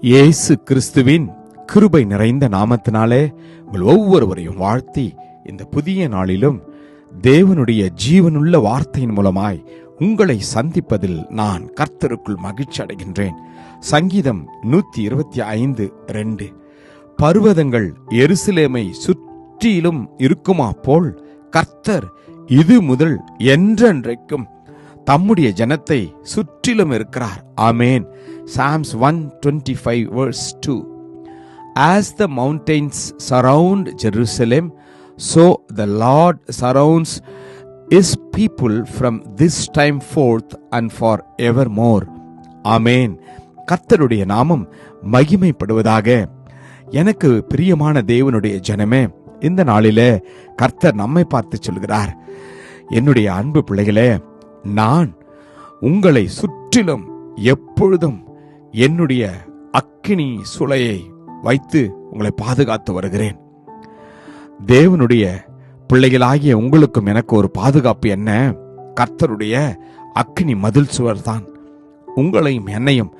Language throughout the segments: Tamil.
இயேசு கிறிஸ்துவின் கிருபை நிறைந்த நாமத்தினாலே உங்கள் ஒவ்வொருவரையும் வாழ்த்தி இந்த புதிய நாளிலும் தேவனுடைய ஜீவனுள்ள வார்த்தையின் மூலமாய் உங்களை சந்திப்பதில் நான் கர்த்தருக்குள் மகிழ்ச்சி அடைகின்றேன். சங்கீதம் நூத்தி இருபத்தி ஐந்து ரெண்டு. பர்வதங்கள் எருசலேமை சுற்றிலும் இருக்குமா போல் கர்த்தர் இது முதல் என்றென்றைக்கும் தம்முடைய ஜனத்தை சுற்றிலும் இருக்கிறார். ஆமேன். Psalms one twenty five As to as the Jerusalem, so the so the Lord people is this from this time forth and forever amen கர்த்தருடைய நாமம் மகிமைப்படுவதாக. எனக்கு பிரியமான தேவனுடைய ஜனமே இந்த நாளிலே கர்த்தர் நம்மை பார்த்து சொல்கிறார். என்னுடைய அன்பு பிள்ளைகளே நான் உங்களை சுற்றிலும் எப்பொழுதும் என்னுடைய அக்கினி சுளையை வைத்து உங்களை பாதுகாத்து வருகிறேன். தேவனுடைய பிள்ளைகளாகிய உங்களுக்கும் எனக்கு ஒரு பாதுகாப்பு என்ன? கர்த்தருடைய அக்னி மதில் சுவர் தான் உங்களையும் என்னையும்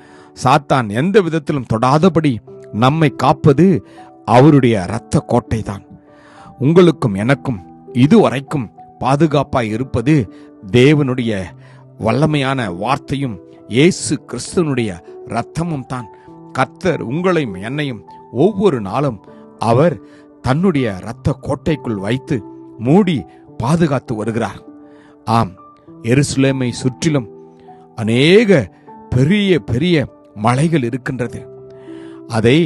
சாத்தான் எந்த விதத்திலும் தொடாதபடி நம்மை காப்பது அவருடைய இரத்த கோட்டை தான் உங்களுக்கும் எனக்கும் இதுவரைக்கும் பாதுகாப்பாய் இருப்பது தேவனுடைய வல்லமையான வார்த்தையும் இயேசு கிறிஸ்தனுடைய இரத்தமும் தான். கர்த்தர் உங்களையும் என்னையும் ஒவ்வொரு நாளும் அவர் தன்னுடைய இரத்த கோட்டைக்குள் வைத்து மூடி பாதுகாத்து வருகிறார். ஆம் எருசலேமை சுற்றிலும் அநேக பெரிய பெரிய மலைகள் இருக்கின்றது. அதை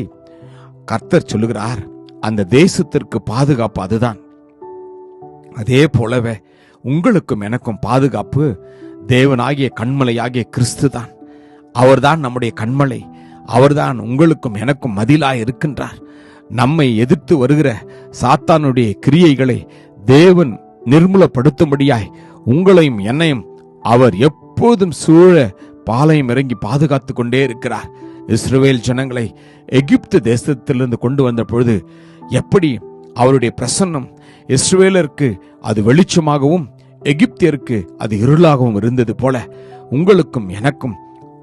கர்த்தர் சொல்லுகிறார் அந்த தேசத்திற்கு பாதுகாப்பு அதுதான். அதே போலவே உங்களுக்கும் எனக்கும் பாதுகாப்பு தேவனாகிய கண்மலையாகிய கிறிஸ்து தான் அவர்தான் நம்முடைய கண்மலை. அவர்தான் உங்களுக்கும் எனக்கும் மதிலாய் இருக்கின்றார். நம்மை எதிர்த்து வருகிற சாத்தானுடைய கிரியைகளை தேவன் நிர்மூலப்படுத்தும்படியாய் உங்களையும் என்னையும் அவர் எப்போதும் சூழ பாளையம் இறங்கி பாதுகாத்து கொண்டே இருக்கிறார். இஸ்ரேல் ஜனங்களை எகிப்து தேசத்திலிருந்து கொண்டு வந்த பொழுது எப்படி அவருடைய பிரசன்னம் இஸ்ரேலருக்கு அது வெளிச்சமாகவும் எகிப்தியருக்கு அது இருளாகவும் இருந்தது போல உங்களுக்கும் எனக்கும்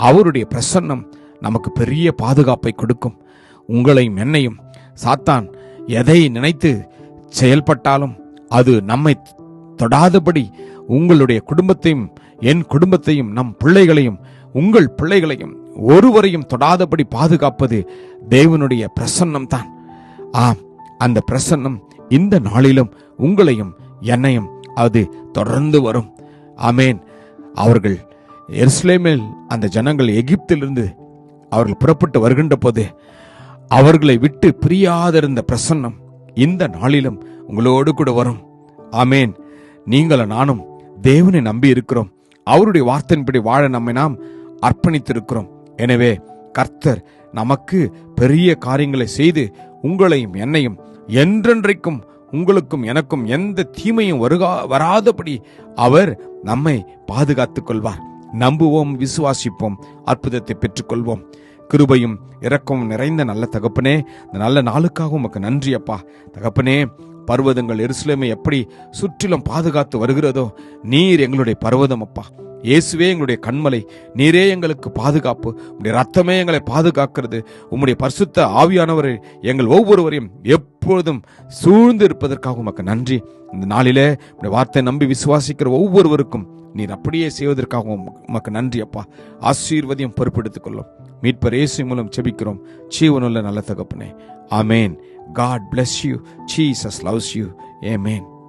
அவருடைய பிரசன்னம் நமக்கு பெரிய பாதுகாப்பை கொடுக்கும். உங்களையும் என்னையும் சாத்தான் எதை நினைத்து செயல்பட்டாலும் அது நம்மை தொடாதபடி உங்களுடைய குடும்பத்தையும் என் குடும்பத்தையும் நம் பிள்ளைகளையும் உங்கள் பிள்ளைகளையும் ஒருவரையும் தொடாதபடி பாதுகாப்பது தேவனுடைய பிரசன்னம் தான் ஆம் அந்த பிரசன்னம் இந்த நாளிலும் உங்களையும் என்னையும் அது தொடர்ந்து வரும். ஆமேன். அவர்கள் எருசலேமில் அந்த ஜனங்கள் எகிப்திலிருந்து அவர்கள் புறப்பட்டு வருகின்ற போது அவர்களை விட்டு பிரியாதிருந்த பிரசன்னம் இந்த நாளிலும் உங்களோடு கூட வரும். ஆமேன். நீங்களும் நானும் தேவனை நம்பி இருக்கிறோம். அவருடைய வார்த்தையின்படி வாழ நம்மை நாம் அர்ப்பணித்திருக்கிறோம். எனவே கர்த்தர் நமக்கு பெரிய காரியங்களை செய்து உங்களையும் என்னையும் என்றென்றைக்கும் உங்களுக்கும் எனக்கும் எந்த தீமையும் வருகா வராதபடி அவர் நம்மை பாதுகாத்துக் கொள்வார். நம்புவோம் விசுவாசிப்போம் அற்புதத்தை பெற்றுக்கொள்வோம். கிருபையும் இரக்கமும் நிறைந்த நல்ல தகப்பனே இந்த நல்ல நாளுக்காக உமக்கு நன்றி அப்பா. தகப்பனே பர்வதங்கள் எருசலேமை எப்படி சுற்றிலும் பாதுகாத்து வருகிறதோ நீர் எங்களுடைய பர்வதம் அப்பா. இயேசுவே எங்களுடைய கண்மலை நீரே எங்களுக்கு பாதுகாப்பு. உங்களுடைய ரத்தமே எங்களை பாதுகாக்கிறது. உம்முடைய பரிசுத்த ஆவியானவரை எங்கள் ஒவ்வொருவரையும் எப்பொழுதும் சூழ்ந்து இருப்பதற்காக உமக்கு நன்றி. இந்த நாளிலே உடைய வார்த்தை நம்பி விசுவாசிக்கிற ஒவ்வொருவருக்கும் நீர் அப்படியே செய்வதற்காக உமக்கு நன்றி அப்பா. ஆசீர்வதியும் பொறுப்பெடுத்துக் கொள்ளும். மீட்பர் இயேசு மூலம் செபிக்கிறோம். ஜீவனுள்ள நல்ல தகப்பனே. Amen God bless you Jesus loves you amen